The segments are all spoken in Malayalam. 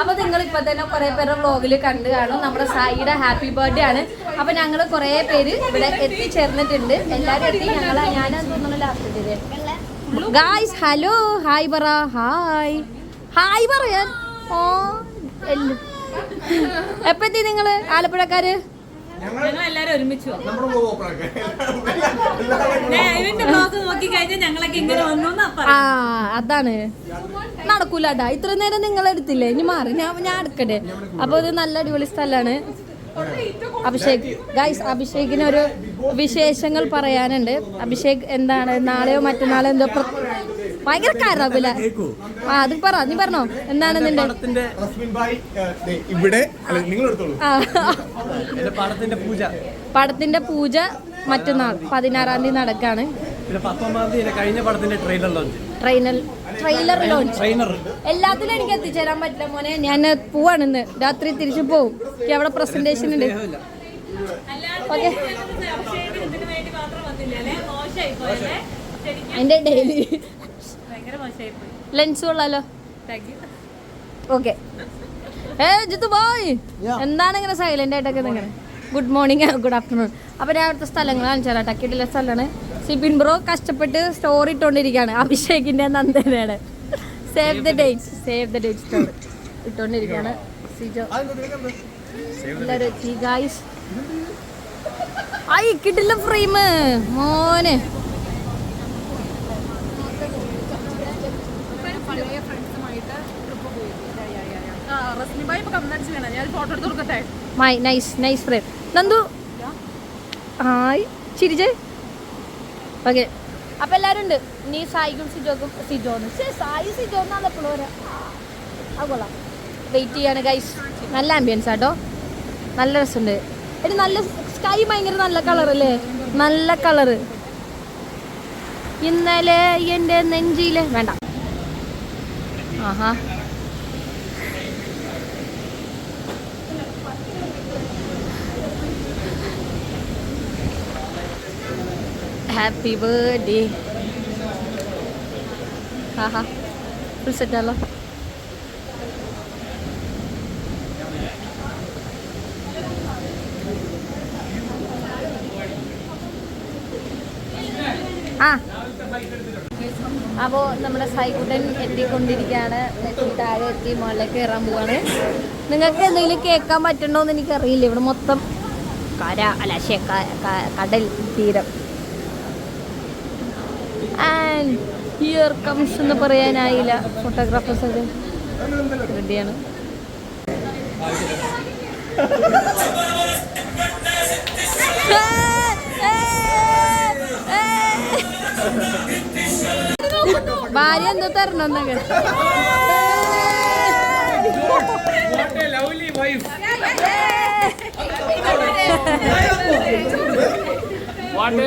അപ്പൊ നിങ്ങൾ ഇപ്പൊ തന്നെ കുറെ പേരുടെ വ്ളോഗിൽ കണ്ടു കാണും. നമ്മുടെ സായിയുടെ ഹാപ്പി ബർത്ത്ഡേ ആണ്. അപ്പൊ ഞങ്ങൾ കുറെ പേര് ഇവിടെ എത്തിച്ചേർന്നിട്ടുണ്ട്. എല്ലാരും എത്തി. ഞങ്ങളെ ഞാൻ തോന്നുന്നു ലാസ്റ്റ് ഗായ്സ് ഹലോ ഹായ് പറ. ഹായ് ഹായ് പറയാൻ. ഓ എല്ലാം. എപ്പോ എത്തി നിങ്ങൾ? ആലപ്പുഴക്കാര്? ഞങ്ങളെല്ലാരും ഒരുമിച്ച് ഇവന്റെ ബ്ലോഗ് നോക്കി കഴിഞ്ഞാൽ ഞങ്ങളൊക്കെ ഇങ്ങനെ വന്നു ആ അതാണ്. നടക്കൂലട്ടാ ഇത്ര നേരം നിങ്ങൾ എടുത്തില്ലേ? ഇനി മാറി. ഞാൻ ഞാൻ എടുക്കട്ടെ. അപ്പൊ ഇത് നല്ല അടിപൊളി സ്ഥലമാണ് അഭിഷേക് ഗൈസ് അഭിഷേകിന് ഒരു വിശേഷങ്ങൾ പറയാനുണ്ട്. അഭിഷേക് എന്താണ്? നാളെയോ മറ്റന്നാളോ എന്തോ ഭയങ്കര കരവില. ആ അത് പറ. നീ പറഞ്ഞോ. എന്താണ് നിന്റെ ഇവിടെ. പടത്തിന്റെ പൂജ. പടത്തിന്റെ പൂജ മറ്റന്നാൾ പതിനാറാം തീയതി നടക്കാണ്. കഴിഞ്ഞ പടത്തിന്റെ ട്രെയിലർ ലോഞ്ച് ട്രെയിനൽ ട്രെയിലർ ലോഞ്ച്. ട്രെയിനർ എല്ലാത്തിലും എനിക്ക് എത്തിച്ചേരാൻ പറ്റില്ല മോനെ. ഞാൻ പോവാണ് ഇന്ന് രാത്രി തിരിച്ചു പോവും. എനിക്ക് അവിടെ പ്രസന്റേഷൻ ഉണ്ട്. ഓക്കെ. ഇതിന് വേണ്ടി മാത്രം വന്നില്ല അല്ലേ മോശമായി പോയല്ലേ ശരിക്കും അതിന്റെ ഡെയിലി. ലെൻസ് കൊള്ളാലോ. ഓക്കെ. ഏ ജിത്തു ബോയ് എന്താണ് ഇങ്ങനെ സൈലന്റ് ആയിട്ടൊക്കെ ഇങ്ങനെ ഗുഡ് മോർണിംഗ് ഗുഡ് ആഫ്റ്റർനൂൺ അപ്പോൾ ഞാൻ അവിടുത്തെ സ്ഥലങ്ങൾ ചേട്ടാ ടക്കിട്ടില്ല സ്ഥലമാണ്. സിബിൻ ബ്രോ കഷ്ടപ്പെട്ട് സ്റ്റോറി ഇട്ടുകൊണ്ടിരിക്കുകയാണ് അഭിഷേകിന്റെ നന്ദനയുടെ save the date save the date story ഇട്ടുകൊണ്ടിരിക്കുകയാണ് Sijo. എല്ലാവരും ഗായ്സ് ആയി കിട്ടില്ല ഫ്രെയിം മോനെ. My nice nice frame Nandu. Hi. ചിരിച്ചേ. Okay അപ്പൊ എല്ലാരും ഉണ്ട് നീ സായിക്കും സിജോക്കും സിജോന്ന് സായി സിജോ എപ്പോഴും വരാം അത് കൊള്ളാം. വെയിറ്റ് ചെയ്യാണ് ഗൈസ് നല്ല ആംബിയൻസ് ആട്ടോ. നല്ല രസമുണ്ട്. എടി നല്ല സ്കൈ ഭയങ്കര നല്ല കളർ നല്ല കളറ് ഇന്നലെ എന്റെ നെഞ്ചിയിലെ വേണ്ട. ആഹാ. ഹാപ്പി ബർത്ത്ഡേ ആഹാ ഫുൾ സെറ്റാലോ ആ. അപ്പോൾ നമ്മുടെ സൈക്കുട്ടൻ എത്തിക്കൊണ്ടിരിക്കുകയാണ്. എത്തി താഴെ എത്തി മുകളിലേക്ക് കയറാൻ പോവാണ്. നിങ്ങൾക്ക് എന്തെങ്കിലും കേൾക്കാൻ പറ്റണോന്ന് എനിക്കറിയില്ല. ഇവിടെ മൊത്തം കര അല്ല കടൽ തീരം. ആൻഡ് ഹിയർ കംസ് എന്ന് പറയാനായില്ല ഫോട്ടോഗ്രാഫേഴ്സ് ഒക്കെ. റെഡിയാണ്. ഭാര്യ എന്തോ തരണം എന്നൊക്കെ. വാട്ട് എ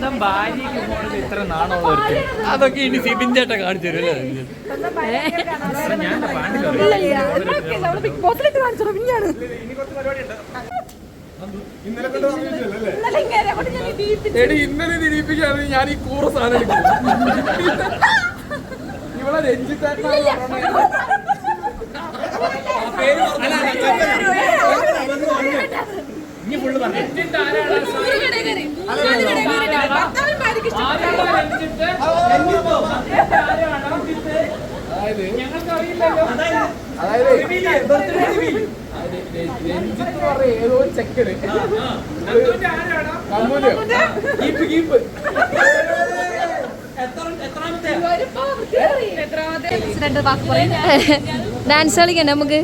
സ്വന്തം ഭാര്യയ്ക്ക് പോണത് ഇത്ര നാണമുള്ള അതൊക്കെ ഇനി സിബിൻ ചേട്ട കാണിച്ചു തരും അല്ലേ? ഞാൻ ഇന്നലെ നിരീപിക്കാണ് ഞാൻ ഈ കൂറ സാധനം. ഇവളെ ഇനി ഫുള്ള് പറഞ്ഞു രഞ്ജിത്ത്? ആരാണ് അതായത്? രഞ്ജിത്ത് പറഞ്ഞ ഏതോ ഒരു ചെക്കന്. കമ്മൂലോ കീപ്പ് കീപ്പ്. ഡാൻസ് കളിക്കണ്ടേ നമുക്ക്?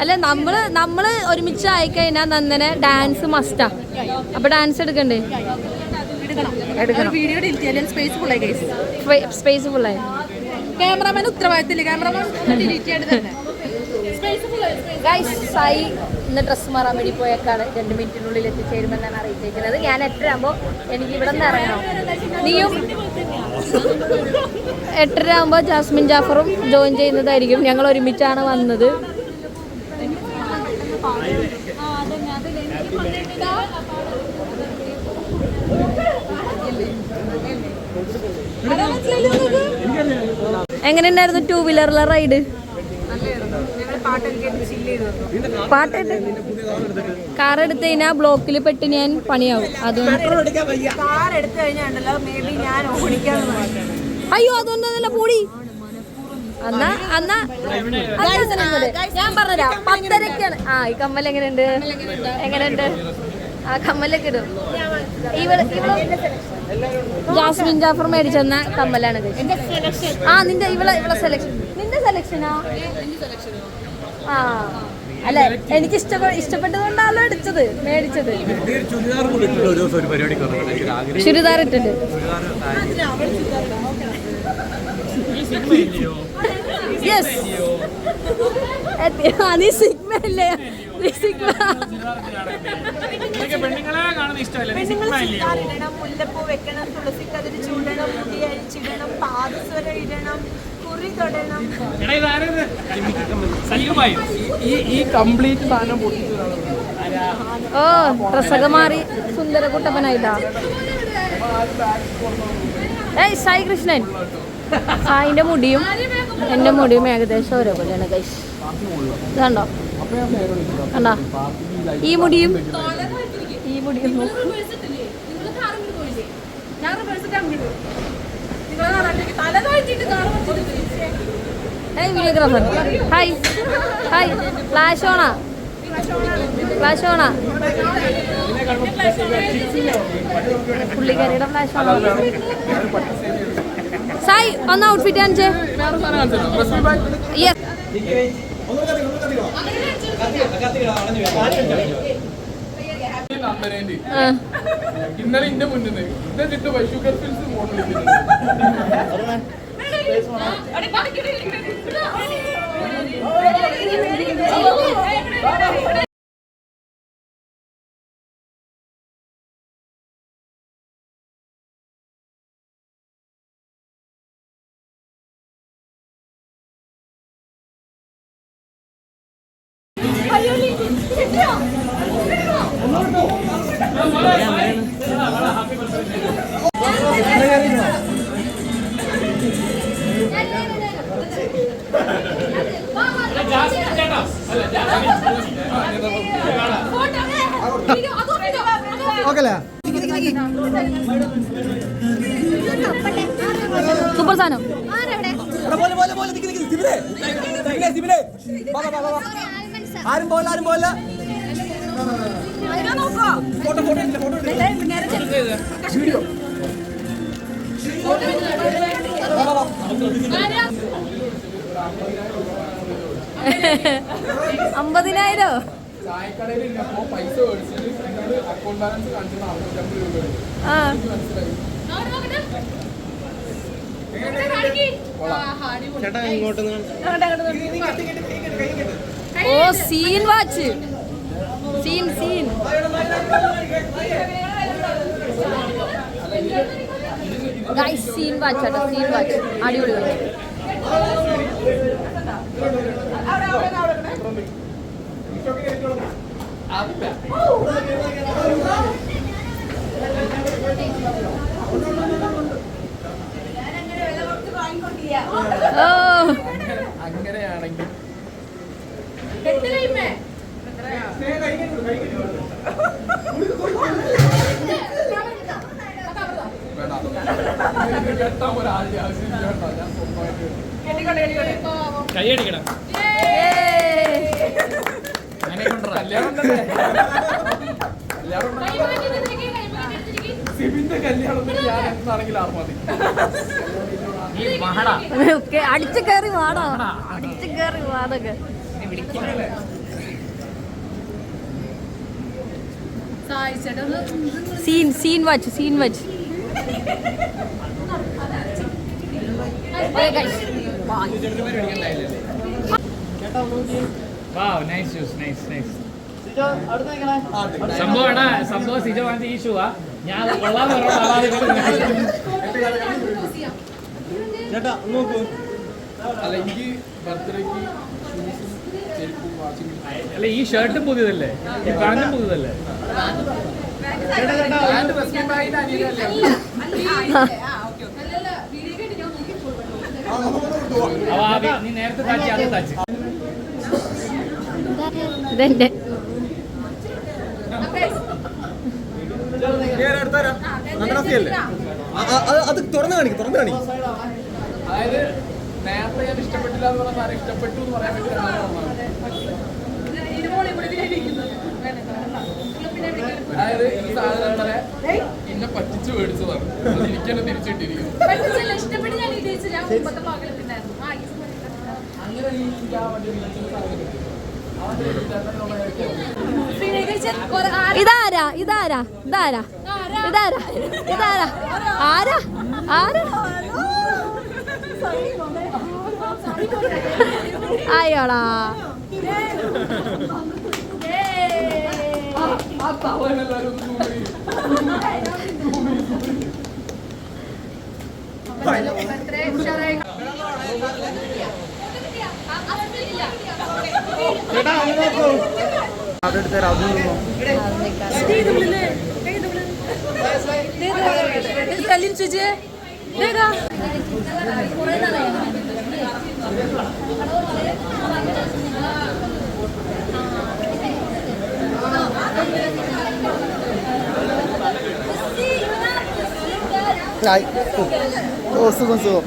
അല്ല നമ്മൾ നമ്മൾ ഒരുമിച്ച് ആയിക്കഴിഞ്ഞാൽ നന്ദനെ ഡാൻസ് മസ്റ്റാ അപ്പൊ ഡാൻസ് എടുക്കണ്ടേ? എടുക്കണം. വീഡിയോ ഡിലീറ്റ് ചെയ്യാൻ സ്പേസ് ഫുള്ളായി ക്യാമറമാൻ ഉത്തരവാദിത്തമില്ല? ക്യാമറമാൻ ഡിലീറ്റ് സായി ഇന്ന് ഡ്രസ്സ് മാറാൻ വേണ്ടി പോയേക്കാണ്. രണ്ട് മിനിറ്റിനുള്ളിൽ എത്തിച്ചേരുമെന്നാണ് അറിയിച്ചേക്കുന്നത്. ഞാൻ എട്ടര ആകുമ്പോൾ എനിക്ക് ഇവിടെ നിന്ന് ഇറങ്ങണം. നീയും? എട്ടര ആകുമ്പോൾ ജാസ്മിൻ ജാഫറും ജോയിൻ ചെയ്യുന്നതായിരിക്കും. ഞങ്ങൾ ഒരുമിച്ചാണ് വന്നത്. എങ്ങനെയുണ്ടായിരുന്നു ടൂ വീലറിലെ റൈഡ് പാട്ട് കാർ എടുത്തു കഴിഞ്ഞാൽ ബ്ലോക്കിൽ പെട്ട് ഞാൻ പണിയാവും. അതുകൊണ്ട് കാർ എടുത്തു കഴിഞ്ഞാണ്ടല്ലോ അന്നാ അന്നാ. ഞാൻ പറഞ്ഞുതരാം പത്തരക്കാണ്. ആ ഈ കമ്മൽ എങ്ങനെയുണ്ട് എങ്ങനെയുണ്ട്? ആ കമ്മലൊക്കെ ഇടും. ഇവിടെ ജാസ്മിൻ ജാഫർ മേടിച്ചെന്ന കമ്മലാണ്. ആ നിന്റെ ഇവിടെ ഇവിടെ സെലക്ഷൻ നിന്റെ സെലക്ഷനോ ആ? അല്ലെ? എനിക്ക് ഇഷ്ടപ്പെട്ട ഇഷ്ടപ്പെട്ടതുകൊണ്ടാണല്ലോ എടുത്തത് മേടിച്ചത്. ചുരിദാർ കൂടി യെസ് നീ സിഗ്മ അല്ലേ നീ സിഗ്മ മുല്ലപ്പൂ വെക്കണം തുളസിക്കതിര് ചൂടണം മുടി അഴിച്ചിടണം പാദസ്വരം ഇടണം ഈ ഈ കംപ്ലീറ്റ് സാധനം ഓ ഡ്രസ്സൊക്കെ മാറി സുന്ദര കുട്ടപ്പനായിട്ടാ ഏയ് സായി കൃഷ്ണൻ. സായിന്റെ മുടിയും എന്റെ മുടിയും ഏകദേശം ഓരോ പോലെയാണ് കൈസ് ഇതുണ്ടോ? കണ്ടോ? ഈ മുടിയും ഈ മുടിയും വീഡിയോഗ്രാഫർ ഹായ് ഹായ് ഫ്ലാഷ് ഓണാ ഫ്ലാഷ് ഓണാ പുള്ളിക്കാരിയുടെ ഫ്ലാഷ് ഓണാ സായി ഒന്ന് ഔട്ട്ഫിറ്റ് കാണിച്ചേ യെസ് ഇന്നലെ ഇന്റെ മുന്നിൽ നിന്ന് ഷുഗർ ഫിൽസ് മോഡൽ സൂപ്പർ സാധനം. പോലെ ആരും പോലെ ഫോട്ടോ ഫോട്ടോ ഇല്ല ഫോട്ടോ വാ വാ ചായക്കടയിൽ ഇല്ലപ്പോ പോലെ ആരും പോലെ അക്കൗണ്ട് ബാലൻസ് കാണിച്ചത് അറുന്നൂറ്റമ്പത് രൂപയാണ് ആ. മനസ്സിലായി ഓ scene watch scene scene guys scene watch ആട്ടോ സീൻ വാച്ച് അടിപൊളി. ഓ. അങ്ങനെയാണെങ്കിൽ വേണ്ട കെട്ടാൻ ഒരാളുടെ ആവശ്യം വേണ്ട ഞാൻ സ്വന്തമായിട്ട് കൈയടിക്കണം? സിബിന്റെ കല്യാണത്തിന് ഞാൻ എന്താണെങ്കിൽ ആർമതി അടിച്ചു കയറി വാടാ. അടിച്ചു കയറി വാടൊക്കെ. Scene scene watch scene watch nice സംഭവം സിജോ വാങ്ങിച്ച ഈ ഷൂവാ ഞാൻ കൊള്ളാൻ ചേട്ടാ നോക്കൂ അല്ല എനിക്ക് ബർത്ത്ഡേക്ക് അല്ല ഈ ഷർട്ടും പുതിയതല്ലേ? ഈ പാന്റും പുതിയതല്ലേ? നീ നേരത്തെ താച്ചി അത് താച്ചി ഇതെന്റെ നന്ദനാസിയല്ലേ അത് തുറന്നു കാണിക്കും തുറന്നു കാണിക്കും. അതായത് നേരത്തെ ഞാൻ ഇഷ്ടപ്പെട്ടില്ല എന്ന് പറഞ്ഞാൽ സാധനം ഇഷ്ടപ്പെട്ടു എന്ന് പറയാൻ വേണ്ടി വന്നതാണ്. അതായത് ഈ സാധനം ഇന്നലെ എന്നെ പറ്റിച്ച് മേടിച്ചതാണ്. അത് എനിക്ക് തന്നെ തിരിച്ചിട്ടിരിക്കുന്നു അങ്ങനെ ഈ എനിക്ക് ആ വീട്ടിൽ ഇതാരാ? ഇതാരാ? ഇതാരാ? ഇതാരാ? ഇതാരാ? ആരാ? ആരാ? അയ്യോടാ ആ തവൻ എല്ലാവരും ചെയ്യും. ഓ സുഖം സുഖം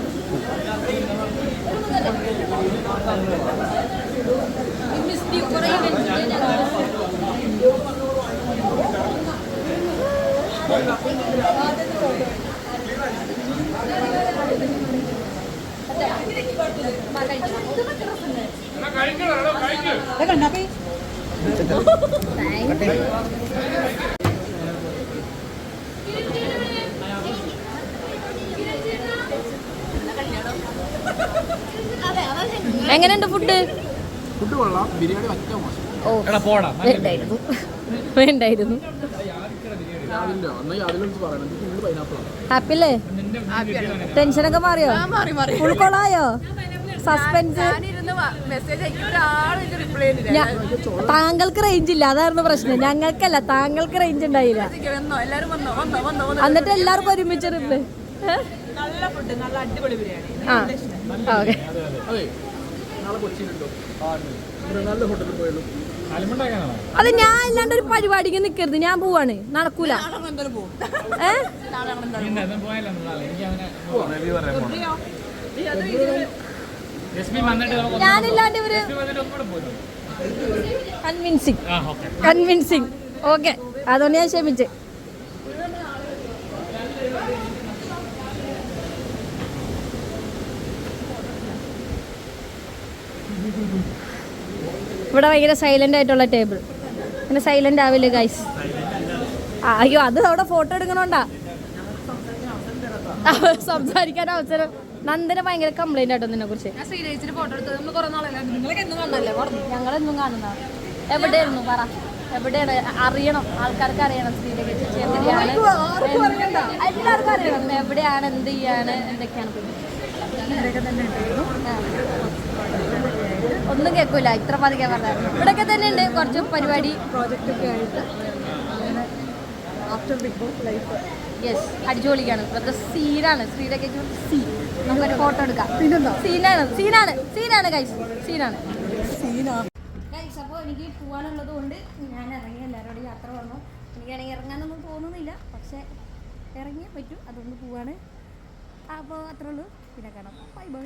എങ്ങനെയുണ്ട് ഫുഡ്? ഫുഡ് കൊള്ളാം. ബിരിയാണി ഒറ്റ മോശം. ഓ എടാ പോടാ വേണ്ടായിരുന്നു. വേണ്ടായിരുന്നു. അതില്ല എന്നാൽ അതിലൊന്ന് പറയണം. എനിക്ക് ഫുള്ള് പൈനാപ്പിളാണ് ഹാപ്പി അല്ലേ ടെൻഷനൊക്കെ മാറിയോ? ഉൾക്കൊള്ളായോ മാറി ഫുൾ കൊളായോ സസ്പെൻസ് താങ്കൾക്ക് റേഞ്ച് ഇല്ല. അതായിരുന്നു പ്രശ്നം. ഞങ്ങൾക്കല്ല താങ്കൾക്ക് റേഞ്ച് ഉണ്ടായില്ല. വന്നോ? എല്ലാരും വന്നോ? വന്നോ? വന്നോ? വന്നോ? എന്നിട്ട് എല്ലാവർക്കും ഒരുമിച്ച് റിപ്ലൈ നല്ല ഫുഡ് നല്ല അടിപൊളി ബിരിയാണി. ആ. ഓക്കെ. അതെ. ഞാൻ അല്ലാണ്ട് ഒരു പരിപാടിക്ക് നിക്കരുത്. ഞാൻ പോവാണ്. നടക്കൂല. എന്തായാലും ഞാനില്ലാണ്ട് ഇവർ കൺവിൻസിങ്. ആ ഓക്കെ. കൺവിൻസിങ്. ഓക്കെ. അതുകൊണ്ട് ഞാൻ ക്ഷമിച്ച്. ഇവിടെ ഭയങ്കര സൈലന്റ് ആയിട്ടുള്ള ടേബിൾ പിന്നെ സൈലന്റ് ആവില്ല ഗൈസ് അയ്യോ അത് അവിടെ ഫോട്ടോ എടുക്കണോണ്ടാ? സംസാരിക്കാൻ അവസരം. നന്ദന ഭയങ്കര കംപ്ലൈന്റ് ആയിട്ടോ നിന്നെ കുറിച്ച്? നിങ്ങളൊക്കെ എന്നും കാണുന്ന എവിടെയായിരുന്നു? പറ. എവിടെയാണ്? അറിയണം. ആൾക്കാർക്ക് അറിയണം ശ്രീരേഖ ചേച്ചി എവിടെയാണ്? എല്ലാവർക്കും അറിയണം. എവിടെയാണ്? എന്ത് ചെയ്യാണ്? എന്തൊക്കെയാണ്. ഒന്നും കേൾക്കൂല. ഇത്ര പതുക്കെ പറഞ്ഞായിരുന്നു ഇവിടെയൊക്കെ തന്നെ ഉണ്ട് കുറച്ച് പരിപാടി. പ്രോജക്റ്റ് ഒക്കെ ആയിട്ട്. After Bigg Boss life yes അടിച്ചുപൊളിക്കാണ്. ഇവിടുത്തെ സീനാണ്. ശ്രീരേഖ സീ നമുക്കൊരു ഫോട്ടോ എടുക്കാം. സീനാണ്. സീനാണ്. സീനാണ് കൈസ് സീനാണ്. കൈസ് അപ്പോൾ എനിക്ക് പോകാനുള്ളത് കൊണ്ട് ഞാൻ ഇറങ്ങി എല്ലാവരോടും യാത്ര പറഞ്ഞു. എനിക്കാണെങ്കിൽ ഇറങ്ങാനൊന്നും തോന്നുന്നില്ല. പക്ഷേ ഇറങ്ങിയേ പറ്റൂ. അതുകൊണ്ട് പോവാണ്. അപ്പോൾ അത്രേ ഉള്ളൂ. പിന്നെ കാണാം. Bye bye